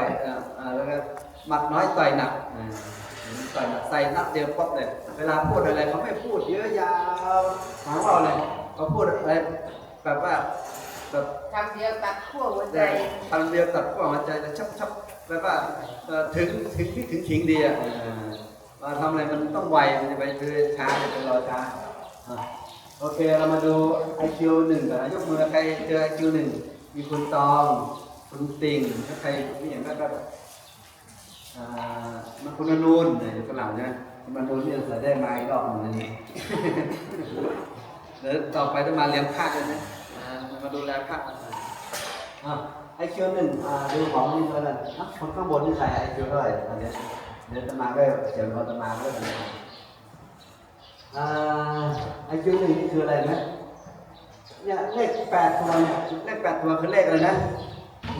อยเอ่อเอ่อแล้วก็หมัดน้อยต่อยหนักอ่าต่อยหนักใส่นัดเดียวป๊บเลย เวลาพูดอะไรเขาไม่พูดเยอะยาวหางเราเลยเขาพูดอะไรแบบว่าแบบคำเดียวตัดขั้วหัวใจคำเดียวตัดขั้วหัวใจจะชับชับแบบว่าเอ่อถึงถึงที่ถึงขิงดีอะเอ่อทำอะไรมันต้องไวมันจะไปคือช้าจะเป็นรอช้าอะโอเคเรามาดู IQ หนึ่งก่อนนะยกมือใครเจอ IQ หนึ่งมีคุณตอง คุณติ่งถ้าใครไม่เห็นก็แบบอ่ามันคุณนูนเนี่ยอยู่งหลังนะคุณอนูนเนี่ยใส่ได้ไมาอีกรอบหนึงนี้เดี๋ยวต่อไปต้องมาเรียนภาคเลยนะมาดูแลภาคอะไอคิวหนึ่งดูของนี่เท่านั้คนข้างบนนี่ใครไอคิวเท่าไหร่ตอนนี้เดี๋ยวจะมาก็เขียนเอาจะมาก็ได้ไอคิวหนึ่งนี่คืออะไรนะเนี่ยเลขแปดตัวเนี่ยเลขแปดตัวคือเลขอะไรนะ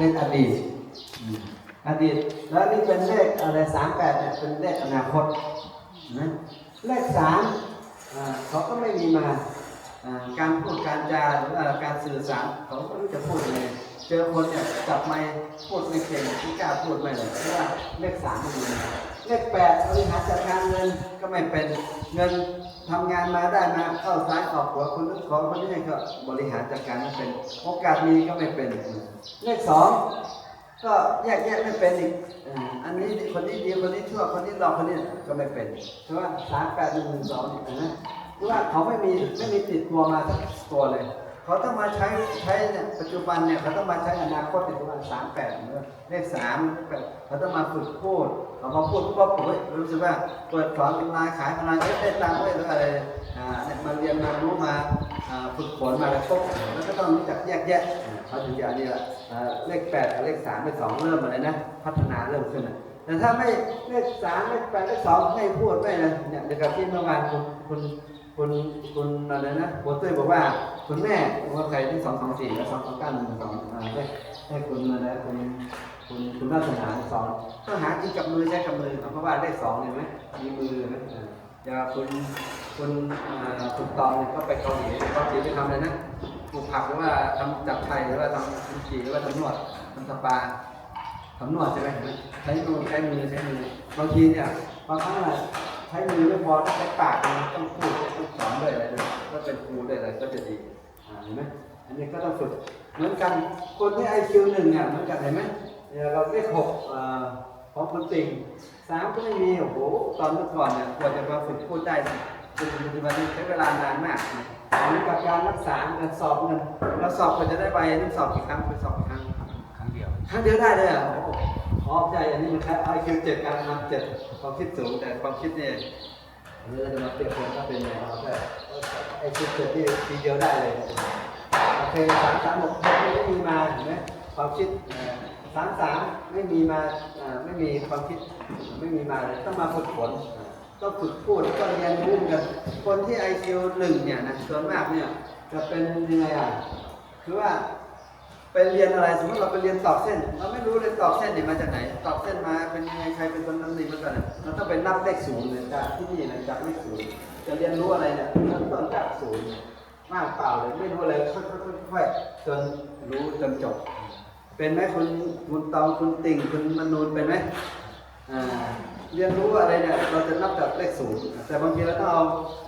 เลขอดีตอดีตแล้วนี่เป็นเลขอะไรสามแปดเนี่ยเป็นเลขอนาคตนะเลขสามเขาก็ไม่มีมาการพูดการจาหรือการสื่อสารเขาก็ไม่รู้จะพูดยังไงเจอคนเนี่ยจับไมค์พูดไม่เก่งไม่กล้าพูดไม่เลยเพราะว่าเลขสามไม่มีเลขแปดบริหารจัดการเงินก็ไม่เป็นเงิน ทำงานมาได้มาเข้าซ้ายออกหัวคนนั้นขอคนนี้ก็บริหารจัดการไม่เป็นโอกาสมีก็ไม่เป็นเลขสองก็แยกแยะไม่เป็นอีกอันนี้คนนี้ดีคนนี้ชั่วคนนี้หลอกคนนี้ก็ไม่เป็นเพราะว่าสามแปดหนึ่งหนึ่งสองเนี่ยเห็นไหมเพราะว่าเขาไม่มีไม่มีติดตัวมาสักตัวเลย เขาต้องมาใช้ใช้เนี่ยปัจจุบันเนี่ยเขาต้องมาใช้อนาคตติดตัวสามแปดเลขสามแปดเขาต้องมาฝึกพูด เขามาพูดปุ๊บผมเฮ้รู้สึกว่าเปิดสอนออนไลน์ขายออนไลน์เอ้ยได้ตังค์เว้ยหรืออะไรอ่าเนี่ยมาเรียนมารู้มาฝึกฝนมาแล้วก็แล้วก็ต้องรู้จักแยกแยะอ่าเขาถึงจะอันนี้ละอ่าเลขแปดกับเลขสามเลขสองเริ่มอะไรนะ พัฒนาเริ่มขึ้นนะแต่ถ้าไม่เลขสามเลขแปดเลขสองไม่พูดไม่เลยเนี่ยเดี๋ยวกับที่เมื่อวานคุณคุณคุณคุณอะไรนะโบเต้บอกว่าคุณแม่ว่าใครที่สองสองสี่และสองสองเก้าหนึ่งสองอ่าได้ให้คุณมาแล้วคุณ คุณคุณวาสนาสอนต้องหากินกับมือใช้กับมือเพราะว่าได้สองเห็นไหมมีมือนะอ่าอย่าคุณคุณอ่าคุณตองเนี่ยก็ไปเกาหลีเกาหลีไปทำอะไรนะปลูกผักหรือว่าทำจับไทยหรือว่าทำกิมจิหรือว่าทำนวดทำสปาทำนวดใช่ไหมใช้มือใช้มือใช้มือบางทีเนี่ยบางครั้งอะใช้มือไม่พอต้องใช้ปากต้องพูดต้องสอนด้วยอะไรด้วยก็เป็นครูด้วยอะไรก็จะดีเห็นไหมอันนี้ก็ต้องฝึกเหมือนกันคนที่ไอคิวหนึ่งเนี่ยเหมือนกันเห็นไหม เนี่ยเราเลขหกของคนติ่งสามก็ไม่มีโอ้โหตอนเมื่อก่อนเนี่ยกว่าจะมาฝึกพูดได้จนปัจจุบันนี้ใช้เวลานานมากมือนกับการรักษาเงินสอบเงินเราสอบกว่าจะได้ใบนี่สอบกี่ครั้งไปสอบกี่ครั้งครั้งเดียวครั้งเดียวได้เลยอะขอใจอันนี้มันแค่ไอคิวเจ็ดการทำเจ็ดความคิดสูงแต่ความคิดเนี่ยอันนี้เราจะมาเปรียบเทียบก็เป็นไงเราแค่ไอคิวเจ็ดที่ทีเดียวได้เลยโอเคสามสามหกไม่มีมาเห็นไหมความคิด สามสามไม่มีมาไม่มีความคิดไม่มีมาเลยต้องมาฝึกฝนต้องฝึกพูดต้องเรียนรู้กันคนที่ไอคิวหนึ่งเนี่ยนะส่วนมากเนี่ยจะเป็นยังไงอะคือว่าไปเรียนอะไรสมมติเราไปเรียนตอกเส้น เราไม่รู้เลยตอกเส้นนี่มาจากไหน ตอกเส้นมาเป็นยังไงใครเป็นคนนั้นนี่มากไหนเราต้องไปนับเลขศูนย์เลยจากที่นี่นะจากเลขศูนย์จะเรียนรู้อะไรเนี่ยเริ่มต้นจากศูนย์มากเปล่าเลยไม่รู้อะไรค่อยๆๆๆจนรู้จนจบ เป็นไหมคุณคุณตองคุณติ่งคุณมนูนเป็นไหมเรียนรู้อะไรเนี่ยเราจะนับจากเลขศูนย์แต่บางทีเราต้องเอา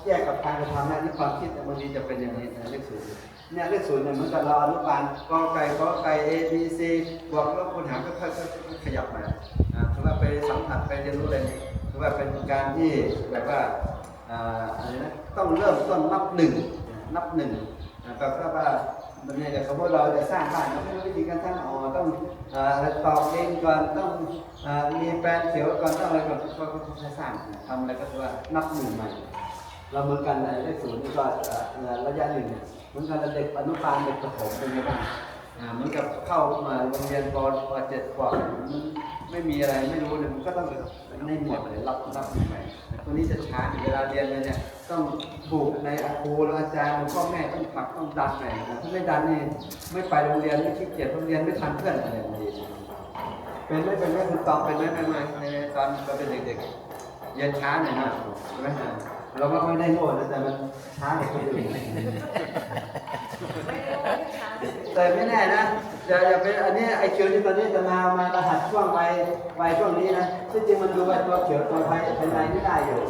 แยกกับการกระทำนะนี่ความคิดบางทีจะเป็นอย่างนี้นะเลขศูนย์เนี่ยเลขศูนย์เนี่ยเหมือนกับเราอนุบาลกอไก่ขอไก่ A B C บวกลบคูณหารก็ค่อยๆขยับมาถือว่าไปสัมผัสไปเรียนรู้อะไรถือว่าเป็นการที่แบบว่าอะไรนะต้องเริ่มต้นนับหนึ่งนับหนึ่งแบบว่า มันเนี่ยอย่สมมติเราจะสร้างบ้านเราไม่รู้วิธีการสร้างอ๋อต้องตอกดินก่อนต้องมีแปลนเขียวก่อนต้องอะไรก่อนก็ก็ใช้สร้างทำอะไรก็ถือว่านับหนึ่งใหม่ เราเหมือนกันในเลขศูนย์นี่ก็เอ่อระยะหนึ่งเนี่ยเหมือนกันเด็กอนุบาลเด็กประถมเป็นไงบ้างเหมือนกับเข้ามาโรงเรียนปปเจ็ดกว่าไม่มีอะไรไม่รู้เลยมันก็ต้องในหมวดเลยรับรับใหม่ตัวนี้จะช้าเวลาเรียนเลยเนี่ย ต้องถูกในอครูหรืออาจารย์หรือพ่อแม่ต้องผลักต้องดันหน่อยนะถ้าไม่ดันนี่ไม่ไปโรงเรียนไม่ขี้เกียจโรงเรียนไม่ทันเพื่อนอะไรแบบนี้เป็นไหม่เป็นไหมคุณตองเป็นไหมไม่ไม่ในตอนเราเป็นเด็กๆเรียนช้าหน่อยนะใช่ไหมเราก็ไม่ได้โง่นะแต่มันช้ากว่าคนอื่นไม่รู้ว่ช้าแต่ไม่แน่นะอย่าอย่าเป็นอันนี้ไอเขียวที่ตอนนี้จะมามารหัสช่วงวัยวัยช่วงนี้นะที่จริงมันดูว่าตัวเขียวตัวไทยเป็นในไม่ได้อยู่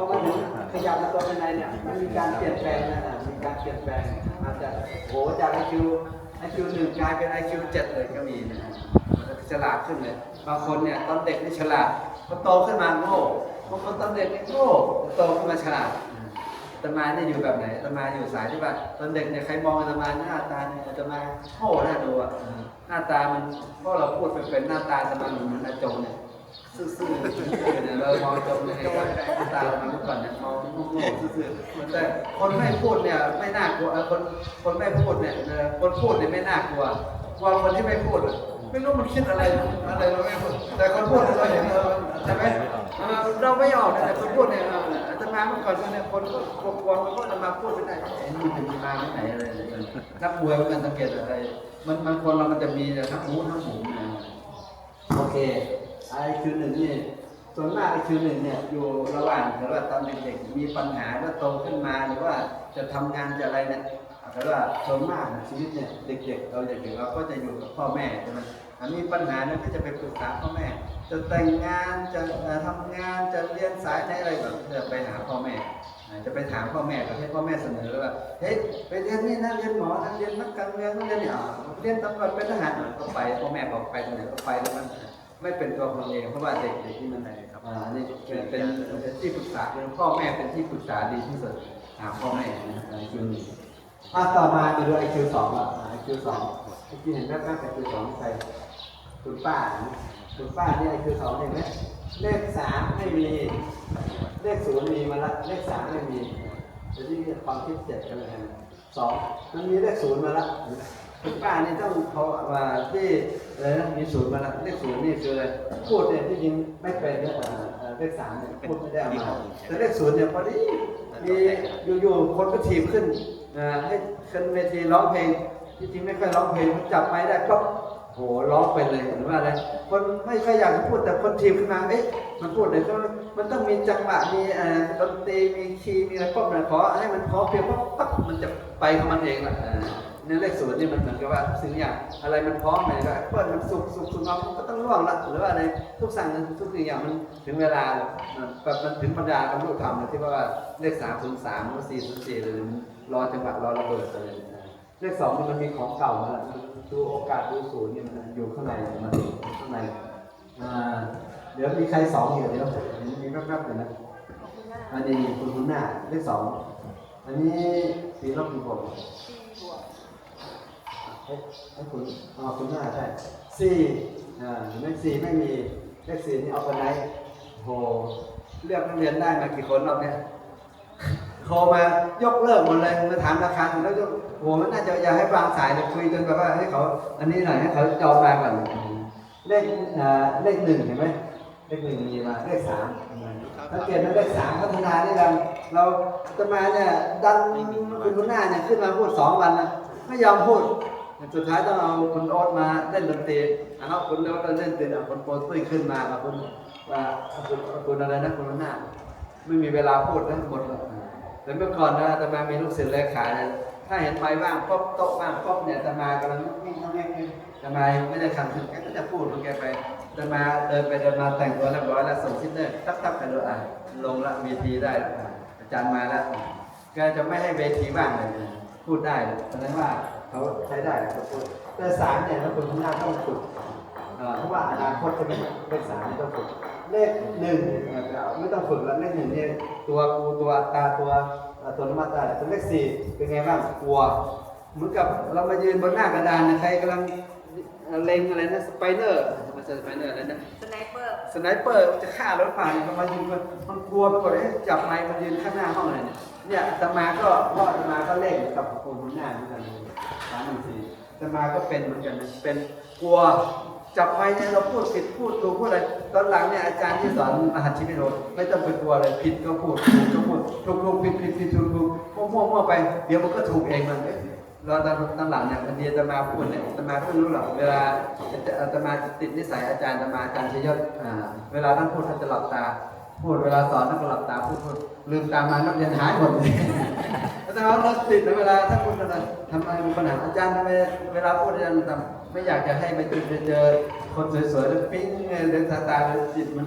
ราะมันถึงขยับมาตัวเป็นในเนี่ยมันมีการเปลี่ยนแปลงนะอะมีการเปลี่ยนแปลงอาจจะโหจากไอคิวไอคิวหนึ่งกลายเป็นไอคิวเจ็ดเลยก็มีนะฉลาดขึ้นเลยบางคนเนี่ยตอนเด็กนี่ฉลาดพอโตขึ้นมาโง่บางคนตอนเด็กนี่โง่โตขึ้นมาฉลาดอาตมาเนี่ยอยู่แบบไหนอาตมาอยู่สายที่ว่าตอนเด็กเนี่ยใครมองอาตมาหน้าตาเนี่ยอาตมาโง่หน้าดูอะหน้าตามันเพราะเราพูดไปเป็นหน้าตาอาตมาเหมือนอาจงเนี่ย ซื่อๆเนี่ยเรามองจงเนี่ยก็หน้าตาเรามื่อก่อนเนี่ยมองโง่ๆซื่อๆแต่คนไม่พูดเนี่ยไม่น่ากลัวคนคนไม่พูดเนี่ยคนพูดเนี่ยไม่น่ากลัวกลัวคนที่ไม่พูดไม่รู้มันคิดอะไรอะไรเราไม่พูดแต่คนพูดเราเห็นเออใช่ไหมเออเราไม่ออกแต่คนพูดเนี่ยอออาตมาเมื่อก่อนเนี่ยคนก็กลัวๆมันก็จะมาพูดไม่ได้ไอ้นี่จะมีมาที่ไหนอะไรนักมวยมันสังเกตอะไร มันมันคนเรามันจะมีทั้งหูทั้งหูนะโอเค ไอคิวหนึ่งนี่ส่วนมากไอคิวหนึ่งเนี่ยอยู่ระหว่างหรือว่าตอนเด็กๆมีปัญหาว่าโตขึ้นมาหรือว่าจะทำงานจะอะไรเนี่ยแต่ว่าส่วนมากชีวิตเนี่ยเด็ก ๆ เราเด็กๆเราก็จะอยู่กับพ่อแม่ใช่ไหมอันนี้ปัญหาเนี่ยก็จะไปปรึกษาพ่อแม่ จะแต่งงานจะเอ่อทำงานจะเรียนสายไหนอะไรแบบจะไปหาพ่อแม่จะไปถามพ่อแม่ก็ให้พ่อแม่เสนอว่าเฮ้ยไปเรียนนี่นะเรียนหมอนะเรียนนักการเมืองเรียนเนี่ยอ่าเรียนตำรวจเป็นทหารก็ไปพ่อแม่บอกไปตรงไหนก็ไปแล้วมัน ไม่เป็นตัวของเองเพราะว่าเด็กเด็กที่มันอ่านี่เป็นเป็นเป็นที่ปรึกษาเป็นพ่อแม่เป็นที่ปรึกษาดีที่สุดหาพ่อแม่นะไอคิวนี้อะต่อมาไปดูไอคิวสองอะไอคิวสองเมื่อกี้เห็นแป๊บๆไอคิวสองใครคุณป้านะคุณป้านี่ไอคิวสองเห็นไหมเลขสามไม่มี เลขศูนย์มีมาละเลขสามไม่มีจะที่ความคิดเจ็ดกันเลยนะสองมันมีเลขศูนย์มาละ คุณป้านี่ต้องเขาว่าที่อะไรนะมีศูนย์มาละเลขศูนย์นี่คืออะไรพูดเนี่ยที่จริงไม่เป็นนะอ่าอ่าเลขสามเนี่ยพูดไม่ได้เอามาแต่เลขศูนย์เนี่ยพอดีมีอยู่ๆคนก็ถีบขึ้นอ่าให้ขึ้นเวทีร้องเพลงที่จริงไม่ค่อยร้องเพลงจับไม้ได้ก็โหร้องเป็นเลยหรือว่าอะไรคนไม่ค่อยอยากจะพูดแต่คนทีมขึ้นมาเอ๊ะมันพูดเลยก็มันต้องมีจังหวะมีเอ่อดนตรีมีคีย์มีอะไรป๊บนะขอให้มันพอเพียงปั๊บปั๊บมันจะไปของมันเองละเออ ในเลขศูนย์นี่มันเหมือนกับว่าสิ่งอย่างอะไรมันพร้อมเลยก็เปิดมันสุกสุกสุกน้องมันก็ต้องร่วงละหรือว่าอะไรทุกสั่งทุกสิ่งอย่างมันถึงเวลาแบบมันถึงปัญญาบรรลุธรรมเลยที่ว่าเลขสามศูนย์สามหรือสี่ศูนย์สี่เลยมันรอจังหวะรอระเบิดเลยนะเลขสองนี่มันมีของเก่ามาแล้วดูโอกาสดูศูนย์เนี่มันอยู่ข้างในมันข้างในเดี๋ยวมีใครสองอยู่เดี๋ยวมีแป๊บๆอยู่นะอันนี้คุณคุณหน้าเลขสองอันนี้สีลบกี่ผม ให้คุณอ๋อคุณหน้าใช่สี่อ่าเลขสี่ไม่มีเลขสี่นี่เอาไปไหนโหเลือกนักเรียนได้มากี่คนรอบเนี้ยโทรมายกเลิกหมดเลยมาถามราคาถึงแล้วยกโหมันน่าจะอยากให้วางสายเลยคุยจนแบบว่าให้เขา อันนี้หน่อยให้เขาจองมาก่อนเลขอ่าเลขหนึ่งเห็นไหมเลขหนึ่งมีมาเลขสามสังเกตนะเลขสามพัฒนานี่กันเราจะมาเนี่ยดันคุณคุณหน้าเนี่ยขึ้นมาพูดสองวันนะไม่ยอมพูด สุดท้ายต้องเอาคุณโอ๊ตมาเล่นดนตรีเอาคุณโอ๊ตเล่นดนตรีคุณโปรตุ้ยขึ้นมาคุณว่าคุณเอาคุณอะไรนะคุณหน้าไม่มีเวลาพูดทั้งหมดเลยแต่เมื่อก่อนนะอาตมามีลูกศิษย์เลขาเนี่ยถ้าเห็นไม้ว่างป๊บโต๊ะว่างป๊บเนี่ยอาตมากำลังวิ่งเข้าวิ่งวิ่งอาตมาไม่ได้คันถึงแกก็จะพูดของแกไปอาตมาเดินไปเดินมาแต่งตัวเรียบร้อยแล้วส่งซิสเนอร์ตับตับไปเลยอะลงละเวทีได้อาจารย์มาแล้วแกจะไม่ให้เวทีว่างเลยพูดได้แสดงว่า เขาใช้ได้เขาพูดแต่สารเนี่ยแล้วคนข้างหน้าต้องฝึกเอ่อเพราะว่าอนาคตจะเป็นเลขสามนี่ต้องฝึกเลขหนึ่งเอ่อไม่ต้องฝึกแล้วเลขหนึ่งเนี่ยตัวกูตัวอัตราตัวเอ่อตัวนมัตตาแต่เลขสี่เป็นไงบ้างกลัวเหมือนกับเรามายืนบนหน้ากระดานนะใครกำลังเล็งอะไรนะสไปเนอร์มันจะสไปเนอร์อะไรนะสไนเปอร์สไนเปอร์จะฆ่ารถผ่านมันมายืนมันมันกลัวไปหมดเลยจับไม้มันยืนข้างหน้าห้องเลยเนี่ยเนี่ยอาตมาก็พ่ออาตมาก็เล่นกับคนข้างหน้าเหมือนกัน สามหนึ่งสี่อาตมาก็เป็นเหมือนกันเป็นกลัวจับไม้เนี่ยเราพูดผิดพูดถูกพูดอะไรตอนหลังเนี่ยอาจารย์ที่สอนมหาชีวิตโรไม่ต้องไปกลัวเลยผิดก็พูดถูกก็พูดถูกถูกผิดผิดผิดถูกถูกมั่วมั่วมั่วไป เดี๋ยวมันก็ถูกเองมันเราตอนตอนหลังเนี่ยบางทีอาตมาพูดเนี่ยอาตมาก็รู้หรอกเวลาอาตมาติดนิสัยอาจารย์อาตมาอาจารย์ชยศอ่าเวลาท่านพูดท่านจะหลับตา พูดเวลาสอนนักหลับตาพูดพูดลืมตามานักเรียนหายหมดเลยอาจารย์เราติดในเวลาถ้าพูดอะไรทำไมมีปัญหาอาจารย์ทำไมเวลาพูดอาจารย์ทำไม่อยากจะให้ไปเจอเจอคนสวยๆแล้วปิ๊งเดินตาตาเลยจิตมัน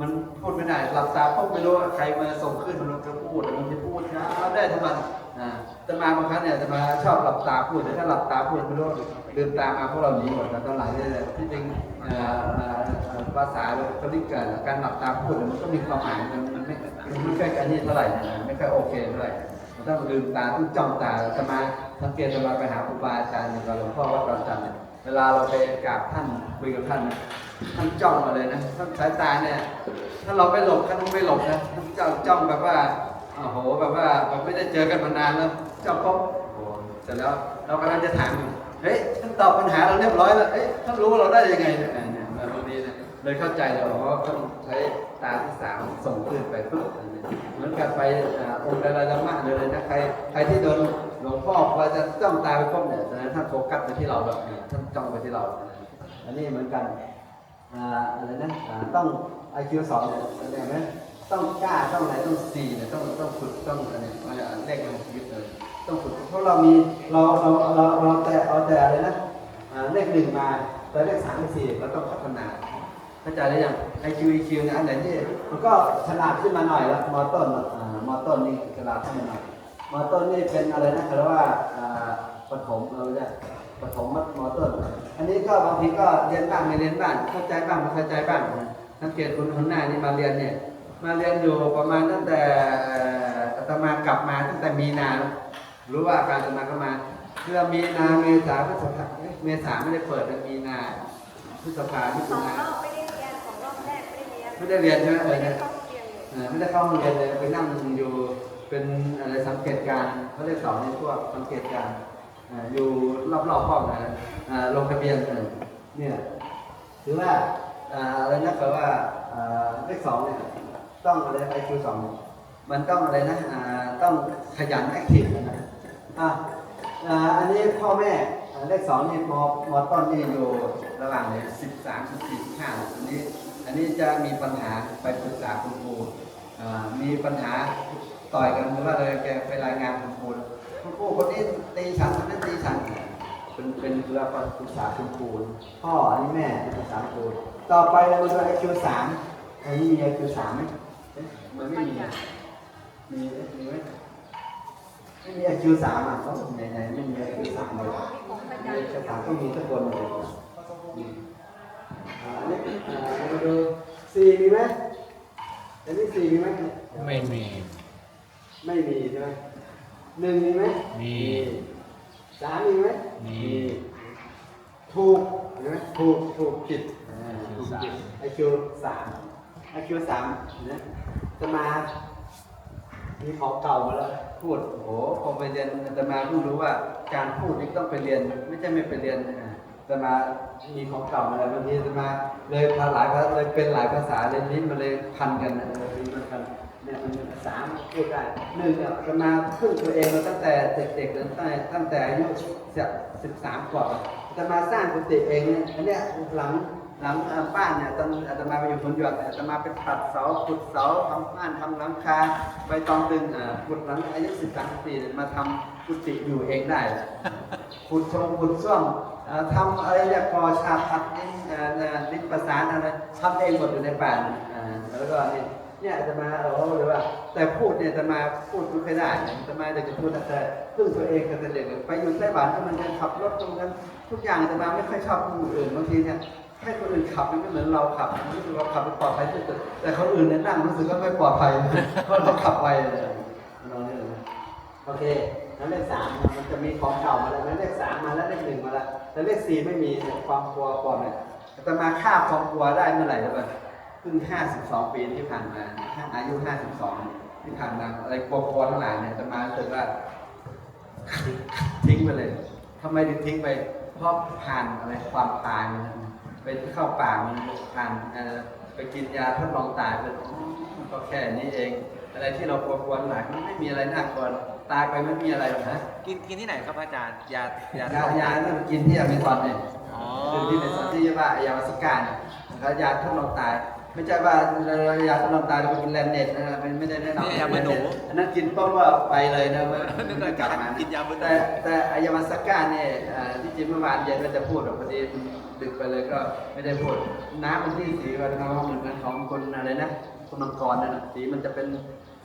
มันพูดไม่ได้หลับตาปุ๊บไม่รู้ว่าใครมาส่งขึ้นมันก็พูดมันจะพูดนะได้ทั้งวัน จะมาบางครั้งเนี่ยจะมาชอบหลับตาพูดแต่ถ้าหลับตาพูดไม่รู้ลืมตามาพวกเราหนีหมดแต่ตอนหลังเนี่ยที่จริงภาษาเขาเรียกกันการหลับตาพูดมันก็มีความหมายมันไม่ไม่ค่อยกันนี่เท่าไหร่นะไม่ค่อยโอเคเท่าไหร่มันต้องลืมตาต้องจ้องตาจะมาสังเกตจะมาไปหาครูบาอาจารย์อย่างกับหลวงพ่อวัดเราจันเนี่ยเวลาเราไปกราบท่านคุยกับท่านท่านจ้องมาเลยนะท่านสายตาเนี่ย ถ้าเราไม่หลบท่านไม่หลบนะท่านจ้องจ้องแบบว่าโอ้โหแบบว่าแบบไม่ได้เจอกันมานานแล้ว จ้องปุ๊บเสร็จแล้วเรากำลังจะถามอยู่เฮ้ยท่านตอบปัญหาเราเรียบร้อยแล้วเอ๊ะท่านรู้ว่าเราได้ยังไงเนี่ยอ่าเนี่ยบางทีเนี่ยเลยเข้าใจเลยว่าต้องใช้ตาที่สามส่งคลื่นไปปุ๊บอันนี้เหมือนกับไปองค์ดาราธรรมะเลยนะใครใครที่โดนหลวงพ่อพอจะจ้องตาไปปุ๊บเนี่ยแสดงท่านโฟกัสไปที่เราแบบนี้ท่านจ้องไปที่เรา อันนี้เหมือนกันอ่าอะไรนะอ่าต้อง IQ สองเนี่ยอะไรไหมต้องกล้าต้องอะไรต้องสี่เนี่ยต้องต้องฝึกต้องอะไรมาเลขในชีวิตเลย ต้องฝึกเพราะเรามีเราเราเราเราแต่เอาแต่อะไรนะเลขหนึ่งมาแต่เลขสามเลขสี่เราต้องพัฒนาเข้าใจหรือยัง IQ EQ เนี่ยอันไหนที่มันก็ฉลาดขึ้นมาหน่อยแล้วมอต้นอ่ามอต้นนี่ฉลาดขึ้นมาหน่อยมอต้นนี่เป็นอะไรนะเขาเรียกว่าปฐมเราเนี่ยปฐมมัธมต้น อันนี้ก็บางทีก็เรียนบ้างไม่เรียนบ้างเข้าใจบ้างไม่เข้าใจบ้างนะสังเกตคุณคนหน้านี่มาเรียนเนี่ยมาเรียนอยู่ประมาณตั้งแต่เอ่ออาตมากลับมาตั้งแต่มีนาแล้ว รู้ว่าการอาตมาก็มาเพื่อมีนาเมษาพฤษภาเอ๊ะเมษาไม่ได้เปิดแต่มีนาพฤษภามิสถุองนารอบไม่ได้เรียนสองรอบแรกไม่ได้เรียนไม่ได้เรียนใช่ไหมเอไม่อได้เนี่ยเข้าเรียนอยู่เอ่อไม่ได้เข้าห้องเรียนเลยไปนั่งอยู่เป็นอะไรสังเกตการณ์เขาเรียกสอนในพวกสังเกตการณ์อ่าอยู่รอบๆห้องนะอ่าลงทะเบียนเออเนี่ยถือว่าอ่าอะไรนะเขาว่าอ่าเลขสองเนี่ยต้องอะไรไอคิวสองมันต้องอะไรนะอ่าต้องขยันแอคทีฟนะ อะอ่าอันนี้พ่อแม่อ่าเลขสองนี่มมต้นนี่อยู่ระหว่างเลยสิบสามสิบสี่สิบห้าอันนี้ อันนี้จะมีปัญหาไปปรึกษาคุณครูอ่ามีปัญหาต่อยกันหรือว่าอะไรแกไปรายงานคุณครูคุณครูคนนี้ตีฉันคนนั้นตีฉันเป็นเป็นเราปรึกษาคุณครูพ่ออันนี้แม่ปรึกษาครูต่อไปเรามาดูไอคิวสามอันนี้มีไอคิวสามไหมเอ๊ะมันไม่มีอะมีไหมมีไหม ไม่มีไอคิวสามอะเขาบอกไหนๆไม่มีไอคิวสามเลยไออาจารย์คิวสามต้องมีสักคนเลยอ่าเนนี้อ่ามาดูสี่มีไหมอันนี้สี่มีไหมไม่มี ไม่มีใช่ไหมหนึ่งมีไหมมีสามมีไหมมีถูกเห็นไหมถูกถูกผิดอ่าถูกผิดไอคิวสามไอคิวสามนะจะมา มีของเก่ามาแล้วพูดโอ้โหพอไปเรียนจะมาเพิ่งรู้ว่าการพูดนี่ต้องไปเรียน ไม่ใช่ไม่ไปเรียนจะมามีของเก่ามาแล้วบางทีจะมาเลยภาหลายภาเลยเป็นหลายภาษาเลยนี้มันเลยพันกันเออมันพันเนี่ยมันสามพูดได้หนึ่งเนี่ยจะมาพึ่งตัวเองมาตั้งแต่เด็กๆตั้งแต่ตั้งแต่อายุสิบสามกว่าจะมาสร้างกุฏิเองเนี่ยอันเนี้ยหลัง หลังบ้านเนี่ยตอนอาตมาไปอยู่คนหยวดอาตมาไปตัดเสาขุดเสาทำบ้านทำหลังคาใบตองตึงอ่าขุดหลังอายุสิบสามปีเนี่มาทำกุฏิอยู่เองได้ขุดชงขุดซ่วมทำอะไรเนี่ยพอชาพัดดินอ่าอ่าดินประสานอะไรทำเองหมดอยู่ในป่านแล้วก็นี่เนี่ยอาตมาเราก็เลยว่า แต่พูดเนี่ยอาตมาพูดไม่ค่อยได้อาตมาแต่จะพูดแต่พึ่งตัวเองกันแต่เด็กไปอยู่ไต้หวันก็มันจะขับรถตรงนั้นทุกอย่างอาตมาไม่ค่อยชอบผู้อื่นบางทีเนี่ย ให้คนอื่นขับมันก็เหมือนเราขับรู้สึกเราขับปลอดภัยที่สุดแต่คนอื่นเนี่ยนั่งรู้สึกว่าไม่ปลอดภัยเพราะเราขับไวเลยเราเนี่ยนะโอเคนั้นเลขสามมันจะมีของเก่ามาแล้วนั้นเลขสามมาแล้วเลขหนึ่งมาแล้วแต่เลขสี่ไม่มีเนี่ยความกลัวก่อนเนี่ยแต่มาฆ่าความกลัวได้เมื่อไหร่แล้วบ้างเพิ่งห้าสิบสองปีที่ผ่านมาห้าอายุห้าสิบสองที่ผ่านมาอะไรกลัวๆทั้งหลายเนี่ยจะมารู้สึกว่าทิ้งไปเลยทำไมถึงทิ้งไปเพราะผ่านอะไรความตายมัน ไปเข้าป่ามันผ่านเอ่อไปกินยาทดลองตายเลยมันก็แค่นี้เอง อะไรที่เรากลัวๆหลายมันไม่มีอะไรน่ากลัวตายไปไม่มีอะไรหรอกนะกินกินที่ไหนครับอาจารย์ ยายายายาที่มันกินที่อเมซอนเนี่ยอ๋อคือที่ในซอนที่เรียกว่า ยามาสก้าเนี่ยแล้วยาทดลองตาย ไม่ใช่ว่าเราอยากทดลองตายเราไปกินแลนเน็ตนะไม่ไม่ได้แนะนำนี่ยาเบื่อหนูอันนั้นกินปุ๊บว่าไปเลยนะไม่นึกไม่ว่ากลับมากินยาเบื่อหนูแต่แต่อายามาสก้าเนี่ยอ่าที่จริงเมื่อวานเย็นก็จะพูดแต่พอดีดึกไปเลยก็ไม่ได้พูดน้ำมันที่สีมันเหมือนกันของคนอะไรนะคนมังกรนั่นนะสีมันจะเป็น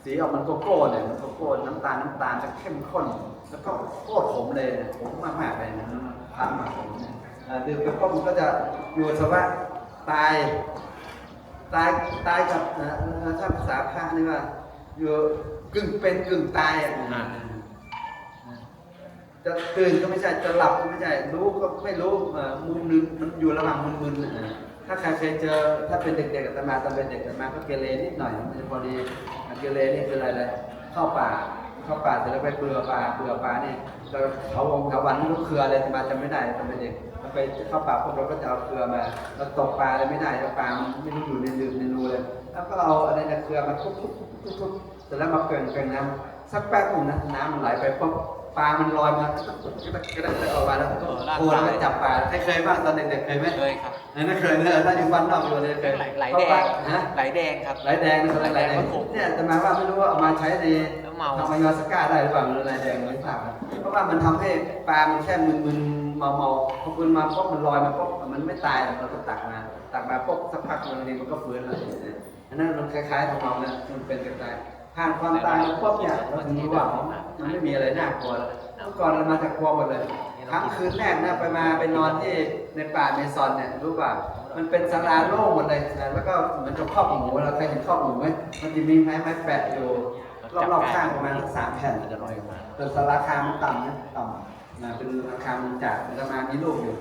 สีออกมันโกโก้เนี่ยมันโกโก้น้ำตาลน้ำตาลจะเข้มข้น แล้วก็โคตรขมเลยนะขมมากๆเลยนะพันมาขมเนี่ยอ่าดื่มไปปุ๊บมันก็จะอยู่สภาวะตาย ตายตายกับเอ่อถ้าภาษาพระนี่ว่า อยู่กึ่งเป็นกึ่งตายอะอ่าจะตื่นก็ไม่ใช่จะหลับก็ไม่ใช่รู้ก็ไม่รู้เอ่อมุมหนึงมันอยู่ระหว่างมึนๆอะถ้าใครเคยเจอถ้าเป็นเด็กๆอาตมาตอนเป็นเด็กอาตมาก็เกเรนิดหน่อยมันจะพอดีเกเรนี่คืออะไรเลยเข้าป่าเข้าป่าเสร็จแล้วไปเบื่อป่าเบื่อป่านี่เราเขาวงเขาวันไม่รู้เครืออะไรอาตมาจำไม่ได้ตอนเป็นเด็กเรา ไปเข้าป่าพวกเราก็จะเอาเครือมาเราตกปลาอะไรไม่ได้แล้วปลามันไม่รู้อยู่ในรูในรูเลยแล้วก็เอาอะไรนะเครือมาทุบๆๆๆเสร็จแล้วมาเกลี่ยงเกลี่ยงน้ำสักแป๊บหนึงนะน้ำมันไหลไปปุ๊บปลามันลอยมาก็ได้ก็ได้ออกมาแล้วก็โอ้แล้วก็จับปลาใครเคยบ้างตอนเด็กๆเคยไหมเคยครับอันนั้นเคยเนอะถ้าอยู่บ้านนอกอยู่เลยเคยไหลไหลเพแดราะว่างฮะไหลแดงครับไหลแดงนะไหลแดงไหลแดงก็ขมเนี่ยแต่หมายว่าไม่รู้ว่าเอามาใช้ในแล้วเมาทำมายอสก้าได้หรือเปล่าหรือไหลแดงไม่ทราบนะเพราะว่ามันทำให้ปลามันแค่มึนๆ เมาพอมึนมาปุ๊บมันลอยมาปุ๊บมันไม่ตายเราก็ตักมาตักมาปุ๊บสักพักมันเองมันก็ฟื้นเลยอันนั้นมันคล้ายๆทำนองนั้นมันเป็นกระจายผ่านความตายมาปุ๊บเนี่ยเราถึงรู้ว่ามันไม่มีอะไรน่ากลัวแล้วก่อนเรามาจากกลัวหมดเลยครั้งคืนแรกนะไปมาไปนอนที่ในป่าเมซอนเนี่ยรู้ป่ะมันเป็นศาลาโล่งหมดเลยนะแล้วก็เหมือนกับครอบหมูเราเคยเห็นครอบหมูไหมมันจะมีไม้ไม้แปะอยู่รอบๆข้างประมาณสักสามแผ่นมันจะลอยออกมาแต่ศาลาคามันต่ำนะต่ำ นะเป็นอาคารมุงจากมันจะมามีลูกอยู่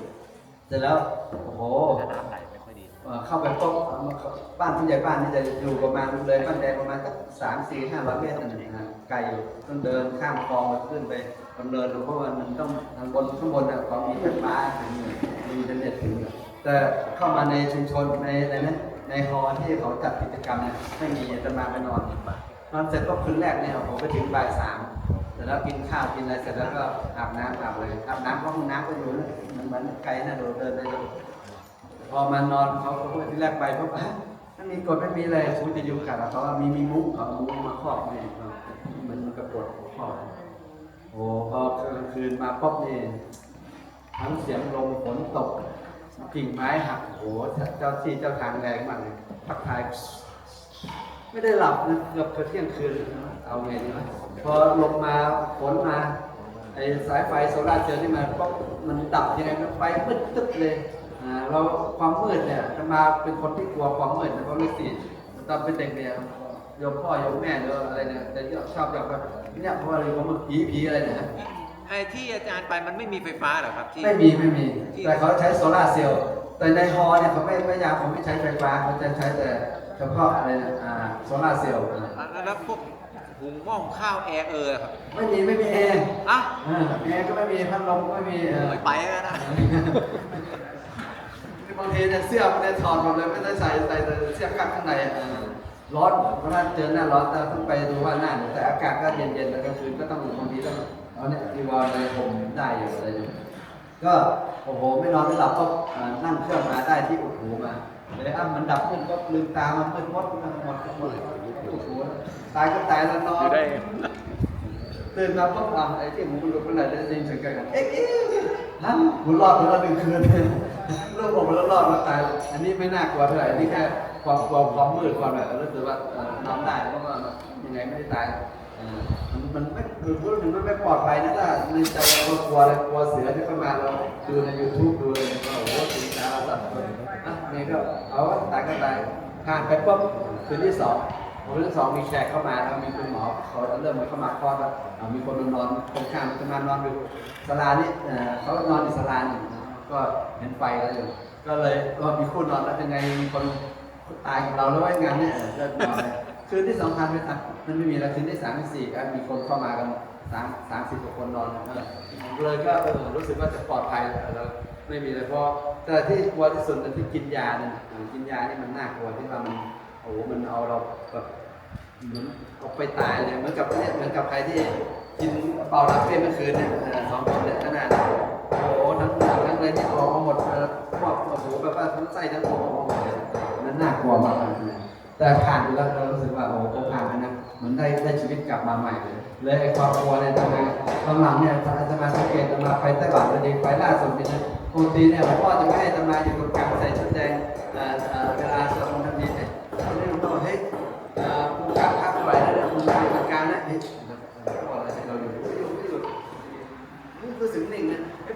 เสร็จแล้วโอ้โหถ้าน้ำไหลไม่ค่อยดีเอ่อเข้าไปปุ๊บเอามาเข้าบ้านผู้ใหญ่บ้านนี่จะอยู่ประมาณเลยบ้านแดงประมาณสักสามสี่ห้าร้อยเมตรนั่นเองนะไกลอยู่ต้องเดินข้ามคลองไปขึ้นไปดำเนินเพราะว่ามันต้องทางบนข้างบนน่ะของมีไฟฟ้าถึงอยู่มีอินเทอร์เน็ตถึงอยู่แต่เข้ามาในชุมชนในในนั้นในฮอลล์ที่เขาจัดกิจกรรมเนี่ยไม่มีจะมาไปนอนนอนเสร็จก็คืนแรกเนี่ยผมไปถึงบ่ายสามเส ร็จแล้วกินข้าวกินอะไรเสร็จแล้วก็อาบน้ำอาบเลยอาบน้ำเพราะห้องน้ำก็อยู่นั่นมันเหมือนไกลน่าดูเดินได้เลยพอมานอนเขาก็พูดที่แรกไปปุ๊บฮะไม่มีกฎไม่มีอะไรคุณจะอยู่กับเขาว่ามีมีมุ้งเขามุ้งมาครอบนี่มันมันกระปดครอบโอ้พอกลางคืนมาปุ๊บนี่ทั้งเสียงลมฝนตกกิ่งไม้หักโอ้โหเจ้าที่เจ้าทางแรงมากเลยทักทายไม่ได้หลับนะเกือบเที่ยงคืนเอาไงดีวะ พอลมมาฝนมาไอ้สายไฟโซลาร์เซลล์ที่มาปุ๊บมันดับยังไงก็ไฟมืดตึ๊บเลยอ่าเราความมืดเนี่ยจะมาเป็นคนที่กลัวความมืดนะเพราะฤาษีตอนเป็นเด็กเนี่ยโยมพ่อโยมแม่หรืออะไรเนี่ยจะชอบแบบว่าเนี่ยเพราะว่าอะไรเขามาผีผีอะไรเนี่ยนะไอ้ที่อาจารย์ไปมันไม่มีไฟฟ้าเหรอครับที่ไม่มีไม่มี แต่เขาใช้โซลาร์เซลล์แต่ในฮอเนี่ยเขาไม่ไม่ยาเขาไม่ใช้ไฟฟ้าเขาจะใช้แต่เฉพาะอะไรนะอ่าโซลาร์เซลล์อ่าแล้วแล้วพวก หุงหม้อหุงข้าวแอร์เออครับไม่มีไม่มีแอร์อะอ่าแอร์ก็ไม่มีพัดลมก็ไม่มีเออไม่ไปแล้วนะบางทีเนี่ยเสื้อไม่ได้ถอดหมดเลยไม่ได้ใส่ใส่แต่เสื้อกั๊กข้างในอะร้อนเพราะว่าเจอหน้าร้อนแต่ต้องไปดูว่าหน้าเนี่ยแต่อากาศก็เย็นๆแต่กลางคืนก็ต้องบางทีต้องเอาเนี่ยจีวรอะไรผมได้อยู่อะไรอยู่ก็โอ้โหไม่นอนไม่หลับก็อ่านั่งเครื่องมาได้ที่อุดหูมาเลยอะมันดับขึ้นก็ลืมตามันมืดมดหมดหมดหมด อุดหูตายก็ตายแล้วนอนตื่นมาปุ๊บอะไอ้ที่ผมหลุดไปไหนได้ยินเสียงไก่กันเอ๊ะเอ๊ะฮะกูรอดไปแล้วหนึ่งคืนเริ่มบอกมาแล้วรอดมาตาย อันนี้ไม่น่ากลัวเท่าไหร่อันนี้แค่ความกลัวความมืดความแบบรู้สึกว่าเอ่อนอนได้เพราะว่ายังไงไม่ได้ตายเอ่อมันมันไม่คือพูดถึงมันไม่ปลอดภัยนะถ้าในใจเรากลัวอะไรกลัวเสือที่เข้ามาเราดูใน YouTube ดูเลยก็โอ้โหสิงสารสัตว์อะนี่ก็เอาวะตายก็ตายผ่านไปปุ๊บคืนที่สอง วันที่สองมีแขกเข้ามาแล้วมีคุณหมอเขาเริ่มเข้ามาคลอดแล้วมีคนนอนตรงข้ามจะมานอนอยู่ศาลานี่เขานอนอยู่ศาลานี่ก็เห็นไฟแล้วอยู่ก็เลยก็มีคู่นอนแล้วยังไงมีคนตายกับเราแล้วว่างานเนี่ยเลิกนอนเลยคืนที่สองพันไปอะมันไม่มีแล้วคืนที่สามที่สี่ก็มีคนเข้ามากันสามสามสิบกว่าคนนอนเลยก็เออรู้สึกว่าจะปลอดภัยแล้วไม่มีเลยเพราะแต่ที่กลัวที่สุดคือที่กินยาเนี่ยกินยานี่มันน่ากลัวที่ว่ามัน โอ้โหมันเอาเราแบบเหมือนเอาไปตายเลยเหมือนกับเนี่ยเหมือนกับใครที่กินเป่ารับเพื่อนเมื่อคืนเนี่ยเออสองคนเนี่ยขนาดโอ้โหทั้งหนักทั้งเลยที่ออกมาหมดเออพวกโอ้โหแบบว่าทั้งไส้ทั้งหัวออกมาหมดเลยนั่นนั้นน่ากลัวมากนะแต่ผ่านแล้วเรารู้สึกว่าโอ้โหผ่านแล้วนะเหมือนได้ได้ชีวิตกลับมาใหม่เลยเลยไอ้ความกลัวเนี่ยทำไมตอนหลังเนี่ยอาจจะมาสังเกตจะมาไปไต้หวันเลยไปล่าสุดนี่นะปกติเนี่ยหลวงพ่อจะไม่ให้จะมาอยู่ตรงกลางใส่ชุดแดง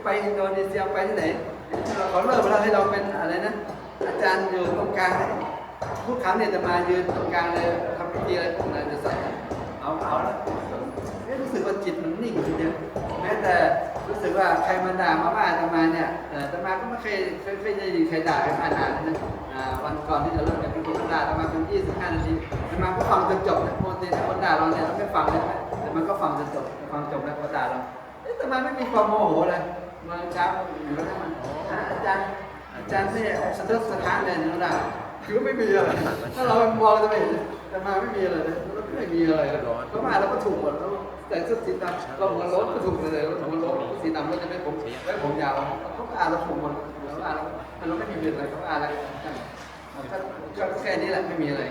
ไปอินโดนีเซียไปที่ไหนเขาเลิกไปแล้วให้เราเป็นอะไรนะ อาจารย์อยู่ตรงกลางนะทุกครั้งเนี่ยจะมายืนตรงกลางเลยทำพิธีอะไรพวกนั้นจะใส่เอาเอาแล้วเอ๊ะรู้สึกว่าจิตมันนิ่งทีเดียวแม้แต่รู้สึกว่าใครมาด่ามาว่าอาตมาเนี่ยเอ่ออาตมาก็ไม่เคยเคยเคยได้ยินใครด่าใครมาด่าเลยนะวันก่อนที่จะเริ่มเนี่ยมีคนด่าอาตมาเป็น25นาทีอาตมาก็ฟังจนจบนะปกติถ้าคนด่าเราเนี่ยเราไม่ฟังเลยนะแต่มันก็ฟังจนจบฟังจบแล้วก็ด่าเราเอ๊ะทำไมไม่มีความโมโหเลย มาเช้าอยู่แล้วมันอาจารย์อาจารย์เนี่ยสะทกสะท้านเลยนะด่าคือไม่มีอะไรถ้าเรามองจะไม่เห็นแต่มาไม่มีอะไรเลยไม่มีอะไรเลยก็มาแล้วก็ถูกหมดแล้วแต่เสื้อสีดำเราหัวโล้นก็ถูกเลยเราหัวโล้นสีดำก็จะไม่ผมไม่ผมยาวเขาก็อ่านเราถูกหมดเราอ่านแล้วเราไม่มีเรื่อะไรเขาอ่านแล้วก็ก็แค่นี้แหละไม่มีอะไร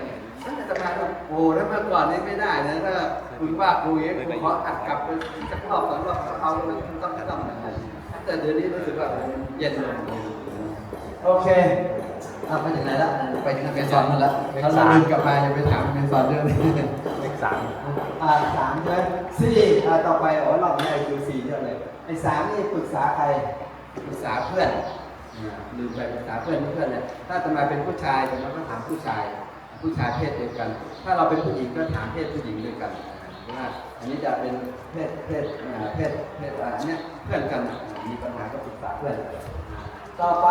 นั่นแต่มาโอ้แล้วเมื่อก่อนนี้ไม่ได้นะถ้าคุณว่าคุยคุณขออัดกลับไปสักรอบสองรอบเอาแล้วมันต้องต้อง แต่เดี๋ยวนี้รู้สึกว่าเย็นลงโอเคเอาไปถึงไหนละไปถึงเมซอนนั่นละเขาเราลืมกลับมาจะไปถามเมซอนเรื่องนี้เลขสามอ่าสามใช่ไหมสี่อ่าต่อไปอ๋อรอบนี้ไอคิวสี่เยอะเลยไอสามนี่ปรึกษาใครปรึกษาเพื่อนอ่าลืมไปปรึกษาเพื่อนเพื่อนเนี่ยถ้าจะมาเป็นผู้ชายจะมาก็ถามผู้ชาย ผู้ชายเพศเดียวกัน ถ้าเราเป็นผู้หญิงก็ถามเพศผู้หญิงด้วยกันเพราะว่าอันนี้จะเป็นเพศเพศอ่าเพศเพศอ่าเนี้ยเพื่อนกันอ่า มีปัญหาก็ปรึกษาเพื่อนอ่าต่อไป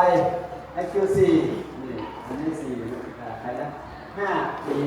IQ4 นี่อันนี้สี่อ่าใครนะห้าปี